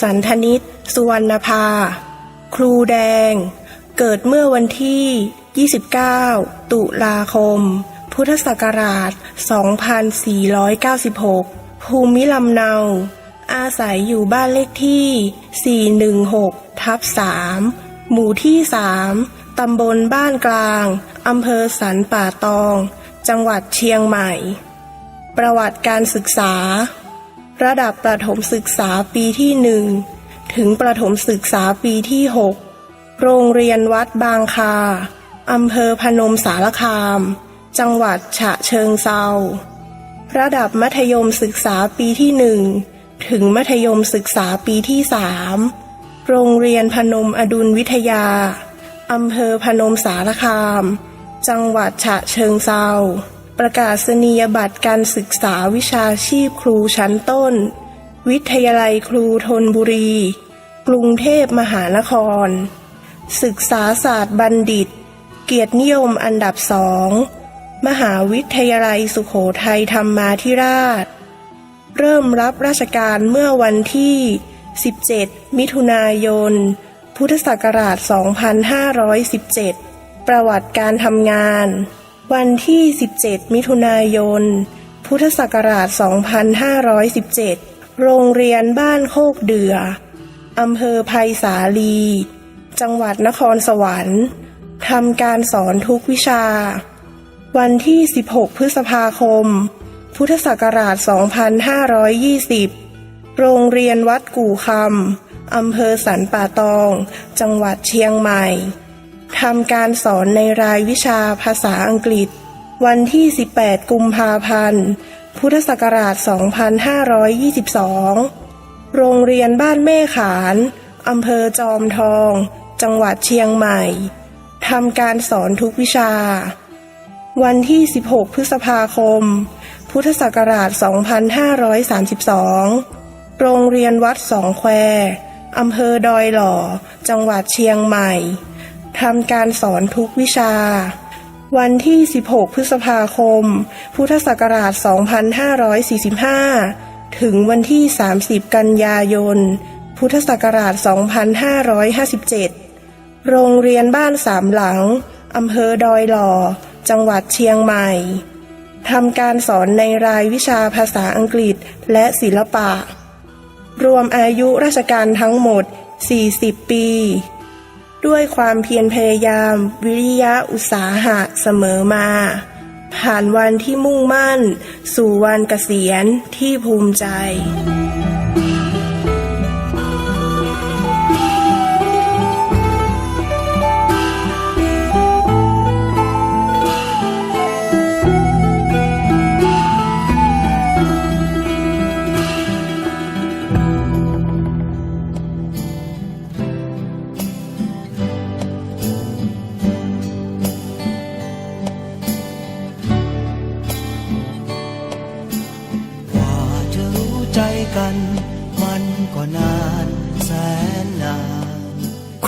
สันทนิต สุวรรณภา ครูแดง เกิดเมื่อวันที่ 29 ตุลาคม พุทธศักราช 2496 ภูมิลำเนา อาศัยอยู่บ้านเลขที่ 416 ทับ 3 หมู่ที่ 3 ตำบลบ้านกลาง อำเภอสันป่าตอง จังหวัดเชียงใหม่ ประวัติการศึกษา ระดับประถมศึกษาปีที่หนึ่งถึงประถมศึกษาปีที่ 6 โรงเรียนวัดบางคา อำเภอพนมสารคาม จังหวัดฉะเชิงเซาระดับมัธยมศึกษาปีที่หนึ่งถึงมัธยมศึกษาปีที่สามโรงเรียนพนมอดุลวิทยา อำเภอพนมสารคาม จังหวัดฉะเชิงเซา ประกาศนียบัตรการศึกษาวิชาชีพครูชั้นต้น วิทยาลัยครูธนบุรี กรุงเทพมหานคร ศึกษาศาสตร์บัณฑิต เกียรตินิยมอันดับสอง มหาวิทยาลัยสุโขทัยธรรมาธิราช เริ่มรับราชการเมื่อวันที่ 17 มิถุนายน พุทธศักราช 2517 ประวัติการทำงาน วันที่ 17 มิถุนายน พุทธศักราช 2517 โรงเรียนบ้านโคกเดือ อำเภอไผ่สาลี จังหวัดนครสวรรค์ทำการสอนทุกวิชา วันที่ 16 พฤษภาคม พุทธศักราช 2520 โรงเรียนวัดกู่คำอำเภอสันป่าตอง จังหวัดเชียงใหม่ ทำการสอนในรายวิชาภาษาอังกฤษ วันที่ 18 กุมภาพันธ์ พุทธศักราช 2522 โรงเรียนบ้านแม่ขานอำเภอจอมทอง จังหวัดเชียงใหม่ทำการสอนทุกวิชา วันที่ 16 พฤษภาคม พุทธศักราช 2532 โรงเรียนวัดสองแควอำเภอดอยหล่อ จังหวัดเชียงใหม่ ทำการสอนทุกวิชา วันที่ 16 พฤษภาคม พุทธศักราช 2545 ถึงวันที่ 30 กันยายน พุทธศักราช 2557 โรงเรียนบ้านสามหลัง อำเภอดอยหล่อ จังหวัดเชียงใหม่ทำการสอนในรายวิชาภาษาอังกฤษและศิลปะ รวมอายุราชการทั้งหมด 40 ปี ด้วยความเพียรพยายาม วิริยะอุตสาหะเสมอมา ผ่านวันที่มุ่งมั่น สู่วันเกษียณที่ภูมิใจ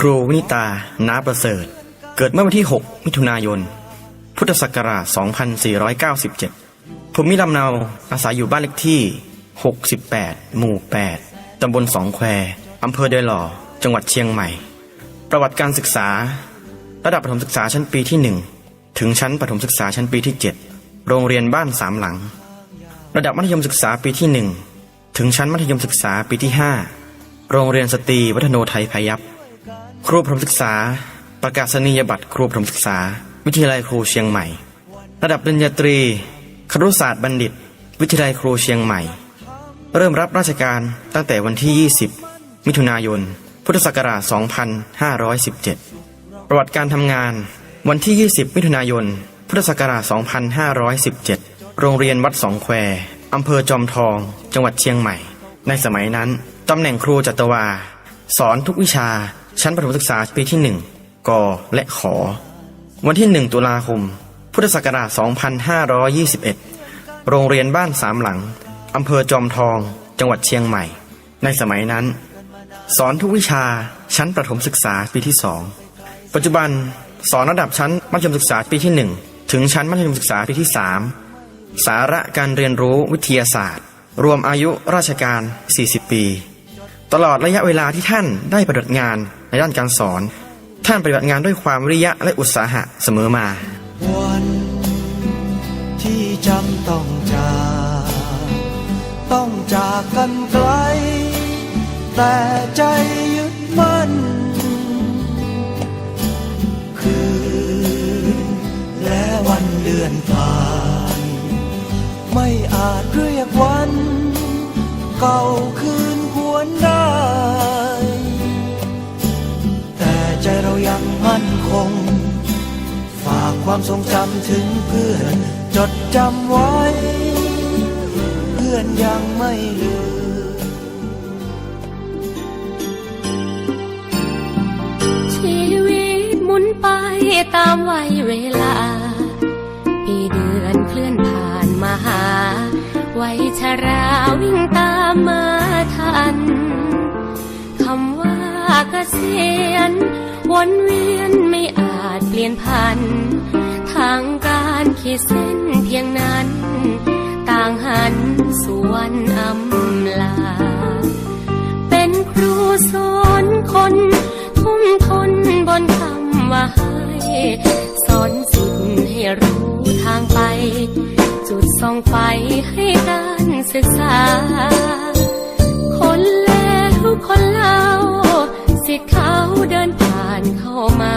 ครูวินิตา นาประเสริฐ เกิดเมื่อวันที่ 6 มิถุนายน พุทธศักราช 2497 ภูมิลำเนาอาศัยอยู่บ้านเลขที่ 68 หมู่ 8 ตำบลสองแคว อำเภอเดยหล่อ จังหวัดเชียงใหม่ ประวัติการศึกษา ระดับประถมศึกษาชั้นปีที่ 1 ถึงชั้นประถมศึกษาชั้นปีที่ 7 โรงเรียนบ้านสามหลัง ระดับมัธยมศึกษาปีที่ 1 ถึงชั้นมัธยมศึกษาปีที่ 5 โรงเรียนสตรีวัฒโนไทยพยัพ รูปรมศึกษา ประกาศนียบัตรครูปรมศึกษา วิทยาลัยครูเชียงใหม่ ระดับปริญญาตรีครุศาสตร์บัณฑิต วิทยาลัยครูเชียงใหม่ เริ่มรับราชการตั้งแต่วันที่ 20 มิถุนายน พุทธศักราช 2517 ประวัติการทำงาน วันที่ 20 มิถุนายน พุทธศักราช 2517 โรงเรียนวัดสองแควอำเภอจอมทอง จังหวัดเชียงใหม่ ในสมัยนั้นตำแหน่งครูจัตวา สอนทุกวิชา ชั้นประถมศึกษาปีที่ 1 ก และขอ วันที่ 1 ตุลาคม พุทธศักราช 2521 โรงเรียนบ้านสามหลัง อำเภอจอมทอง จังหวัดเชียงใหม่ ในสมัยนั้น สอนทุกวิชาชั้นประถมศึกษาปีที่2ปัจจุบันสอนระดับชั้นมัธยมศึกษาปีที่ 1 ถึงชั้นมัธยมศึกษาปีที่ 3 สาระการเรียนรู้วิทยาศาสตร์ รวมอายุราชการ 40 ปี ตลอดระยะเวลาที่ท่านได้ปฏิบัติงานในด้านการสอน ท่านปฏิบัติงานด้วยความวิริยะและอุตสาหะเสมอมา วันที่จำต้องจากต้องจากกันไกล แต่ใจยึดมั่น คืนและวันเดือนผ่าน ไม่อาจเรียกวัน เก่าคืนหวนได้ คง ฝากความทรงจำถึงเพื่อนจดจำไว้ เพื่อนยังไม่ลืมชีวิตหมุนไปตามวัยเวลา ปีเดือนเคลื่อนผ่านมาหา วัยชราวิ่งตามมาทัน คำว่าเกษียณ วนเวียนไม่อาจเปลี่ยนพัน ทางการขีดเส้นเพียงนั้น ต่างหันส่วนอำลา เป็นครูสอนคน ทุ่มทนบนคำว่าให้สอนสิทธิ์ให้รู้ทางไป จุดส่องไฟให้การศึกษา คนแล้วคนเล่า สิทธิ์เขาเดินผ่านเข้ามา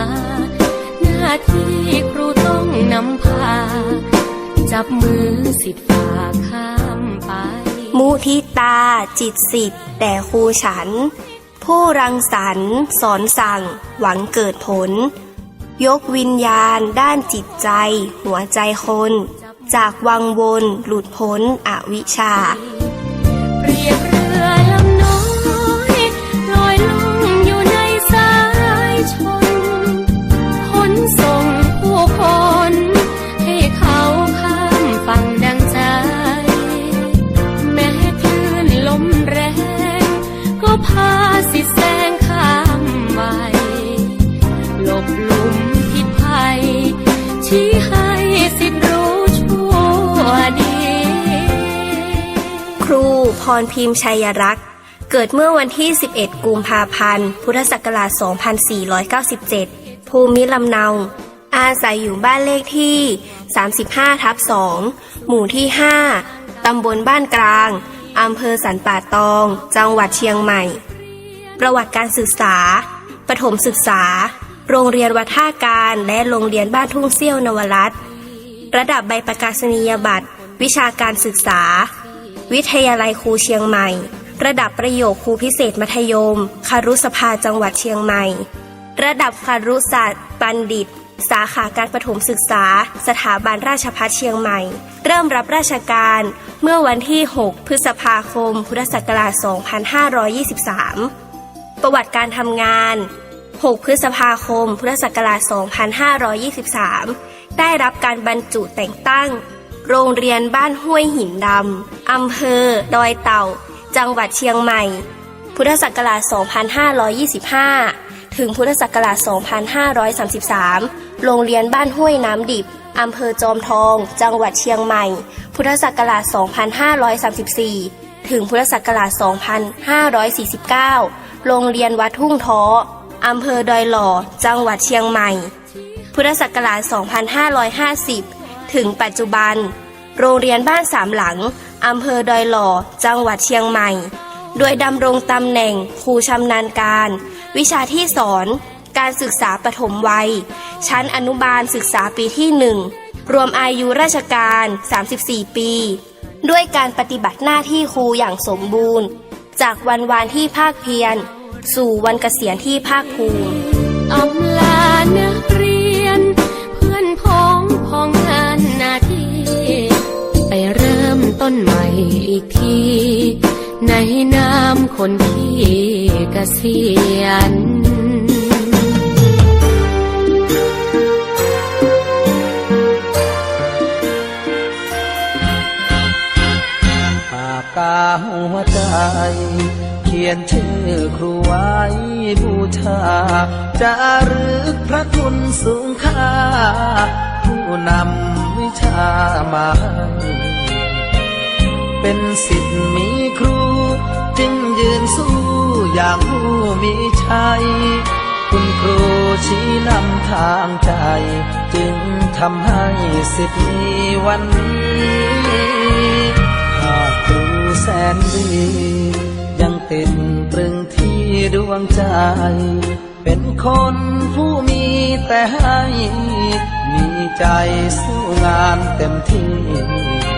หน้าที่ครูต้องนำพา จับมือสิทธิ์ฝาข้ามไป มุทิตาจิตสิทธิ์แต่ครูฉัน ผู้รังสรรค์สอนสั่ง หวังเกิดผล ยกวิญญาณด้านจิตใจ หัวใจคน จากวังวนหลุดพ้นอวิชชา พรพิมพ์ชัยรักษ์ เกิดเมื่อวันที่ 11 กุมภาพันธ์ พุทธศักราช 2497 ภูมิลำเนา อาศัยอยู่บ้านเลขที่ 35 ทับ 2 หมู่ที่ 5 ตำบลบ้านกลาง อำเภอสันป่าตอง จังหวัดเชียงใหม่ ประวัติการศึกษา ประถมศึกษา โรงเรียนวัดท่าการและโรงเรียนบ้านทุ่งเซี่ยวนวรัตระดับใบประกาศนียบัตร วิชาการศึกษา วิทยาลัยครูเชียงใหม่ ระดับประโยคครูพิเศษมัธยม คารุสภาจังหวัดเชียงใหม่ ระดับคารุศาสตร์บัณฑิต สาขาการประถมศึกษา สถาบันราชภัฏเชียงใหม่ เริ่มรับราชการเมื่อวันที่ 6 พฤษภาคม พุทธศักราช 2523 ประวัติการทำงาน 6 พฤษภาคม พุทธศักราช 2523 ได้รับการบรรจุแต่งตั้ง โรงเรียนบ้านห้วยหินดำ อำเภอ ดอยเต่า จังหวัดเชียงใหม่ พุทธศักราช 2525 ถึงพุทธศักราช 2533 โรงเรียนบ้านห้วยน้ำดิบ อำเภอจอมทอง จังหวัดเชียงใหม่ พุทธศักราช 2534 ถึงพุทธศักราช 2549 โรงเรียนวัดทุ่งท้อ อำเภอดอยหล่อ จังหวัดเชียงใหม่ พุทธศักราช 2550 ถึงปัจจุบัน โรงเรียนบ้านสามหลังอำเภอดอยหล่อ จังหวัดเชียงใหม่ โดยดำรงตำแหน่งครูชำนาญการ วิชาที่สอน การศึกษาปฐมวัย ชั้นอนุบาลศึกษาปีที่หนึ่งรวมอายุราชการ 34 ปี ด้วยการปฏิบัติหน้าที่ครูอย่างสมบูรณ์ จากวันวานที่ภาคเพียร สู่วันเกษียณที่ภาคภูมิอำลานัก ต้นใหม่อีกที ในนามคนที่เกษียณปากกาหัวใจ เขียนชื่อครูไว้บูชาจะรึกพระคุณสูงค่า ผู้นำวิชามาให้ เป็นสิทธิ์มีครู จึงยืนสู้อย่างผู้มีชัย คุณครูชี้นำทางใจ จึงทำให้สิทธิ์มีวันนี้หากครูแสนดียังติดตรึงที่ดวงใจ เป็นคนผู้มีแต่ให้ มีใจสู้งานเต็มที่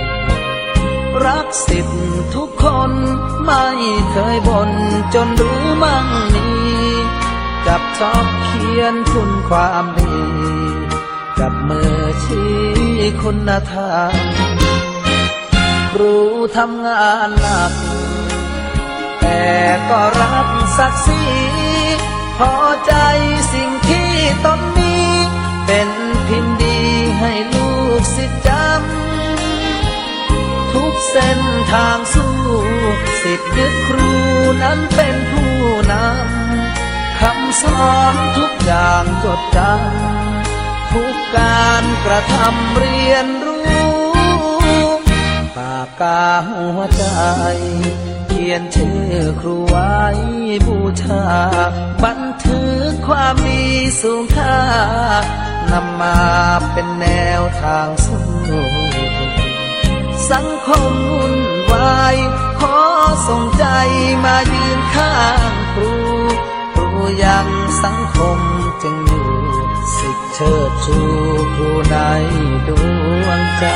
รักสิทธิ์ทุกคนไม่เคยบ่นจนรู้มั่งมีจับชอบเขียนคุณความดีกับมือชี้คุณธรรมครูทำงานหนัก แต่ก็รักศักดิ์ศรีพอใจสิ่งที่ตนมีเป็นพิมพ์ดีให้ลูกศิษย์จำทุก เส้นทางสู้สิทธิ์ยึดครูนั้นเป็นผู้นำคำสอนทุกอย่างจดจำทุกการกระทำเรียนรู้ปากกาหัวใจ เขียนชื่อครูไว้บูชา บันทึกความดีสูงค่านำมาเป็นแนวทางสู้ สังคมวุ่นวาย ขอส่งใจมายืนข้างครู ครูยังสังคมจึงอยู่สิทธิเชิดชูครูในดวงใจ